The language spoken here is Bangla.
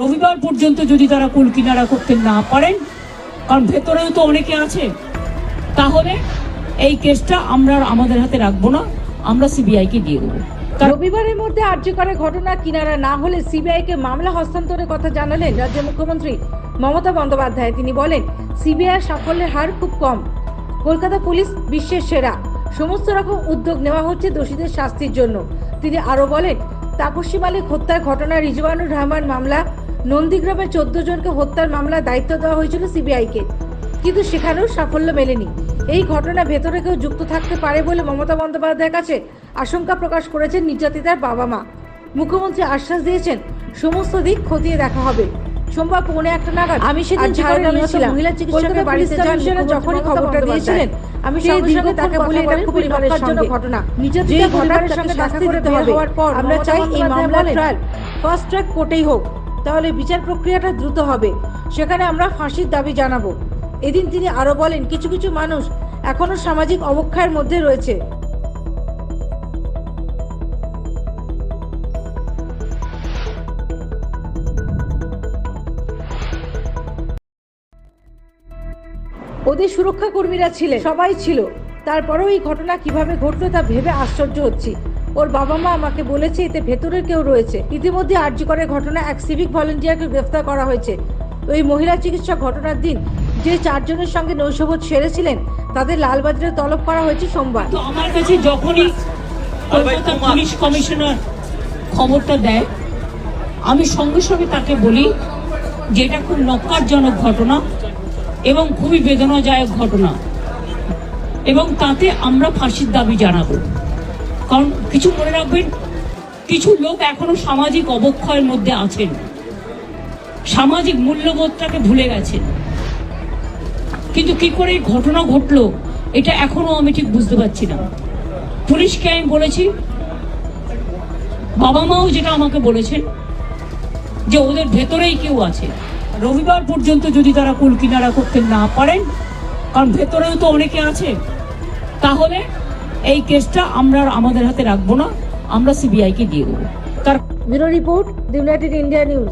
রবিবার পর্যন্ত যদি তারা কুল কিনারা করতে না পারেন, কারণ ভেতরেও তো অনেকে আছে, তাহলে এই কেসটা আমরা আমাদের হাতে রাখব না, আমরা সিবিআইকে দিয়ে দেবো। রবিবারের মধ্যে আর্যকরের ঘটনা কিনারা না হলে সিবিআইকে মামলা হস্তান্তরের কথা জানালেন রাজ্যের মুখ্যমন্ত্রী মমতা বন্দ্যোপাধ্যায়। তিনি বলেন, সিবিআই সাফল্যের হার খুব কম। কলকাতা পুলিশ বিশ্বের সেরা। সমস্ত রকম উদ্যোগ নেওয়া হচ্ছে দোষীদের শাস্তির জন্য। তিনি আরও বলেন, তাপসী মালিক হত্যার ঘটনা রিজওয়ানুর রহমান মামলা নন্দীগ্রামে চোদ্দ জনকে হত্যার মামলা দায়িত্ব দেওয়া হয়েছিল সিবিআইকে। কিন্তু সেখানেও সাফল্য মেলেনি। এই ঘটনা ভেতরে কেউ যুক্ত থাকতে পারে বলে মমতা বন্দ্যোপাধ্যায়ের কাছে আশঙ্কা প্রকাশ করেছেন নির্যাতিতার বাবা মা। মুখ্যমন্ত্রী আশ্বাস দিয়েছেন সমস্ত দিক খতিয়ে দেখা হবে। সোমবার পৌনে একটা নাগাদ আমি সেদিন ঝাড়গ্রামে ছিলাম মহিলা চিকিৎসকের বাড়িতে যান যখনই খবরটা দিয়েছিলেন আমি সেই সঙ্গে তাকে বলি এটা খুবই জন্য ঘটনা নির্যাতিতা পরিবারের সঙ্গে দেখা করে হওয়ার পর আমরা চাই এই মামলার ট্রায়াল ফার্স্ট ট্র্যাক কোর্টেই হোক। তাহলে বিচার প্রক্রিয়াটা দ্রুত হবে। সেখানে আমরা ফাঁসির দাবি জানাব। এদিন তিনি আরও বলেন, কিছু কিছু মানুষ এখনও সামাজিক অবক্ষয়ের মধ্যে রয়েছে। ওদের সুরক্ষা কর্মীরা ছিলেন, সবাই ছিল। তারপরেও এই ঘটনা কীভাবে ঘটলো তা ভেবে আশ্চর্য হচ্ছি। ওর বাবা মা আমাকে বলেছে এতে ভেতরের কেউ রয়েছে। ইতিমধ্যে আর্যিকরের ঘটনা এক সিভিক ভলেন্টিয়ারকে গ্রেফতার করা হয়েছে। ওই মহিলা চিকিৎসক ঘটনার দিন যে চারজনের সঙ্গে নৈশভোজ সেরেছিলেন তাদের লালবাজারে তলব করা হয়েছে সোমবার। তো আমার কাছে যখনই কলকাতা পুলিশ কমিশনার খবরটা দেয় আমি সঙ্গে সঙ্গে তাকে বলি যে এটা খুব নক্কারজনক ঘটনা এবং খুবই বেদনাদায়ক ঘটনা। এবং তাতে আমরা ফাঁসির দাবি জানাব। কারণ কিছু মনে রাখবেন, কিছু লোক এখনও সামাজিক অবক্ষয়ের মধ্যে আছেন। সামাজিক মূল্যবোধটাকে ভুলে গেছেন। কিন্তু কি করে এই ঘটনা ঘটলো, এটা এখনও আমি ঠিক বুঝতে পারছি না। পুলিশকে আমি বলেছি, বাবা মাও যেটা আমাকে বলেছেন, যে ওদের ভেতরেই কেউ আছে। রবিবার পর্যন্ত যদি তারা কুল কিনারা করতে না পারেন, কারণ ভেতরেও তো অনেকে আছে, তাহলে এই কেসটা আমরা আমাদের হাতে রাখব না। আমরা সিবিআইকে দিয়ে দেবো। তার রিপোর্ট ইউনাইটেড ইন্ডিয়া নিউজ।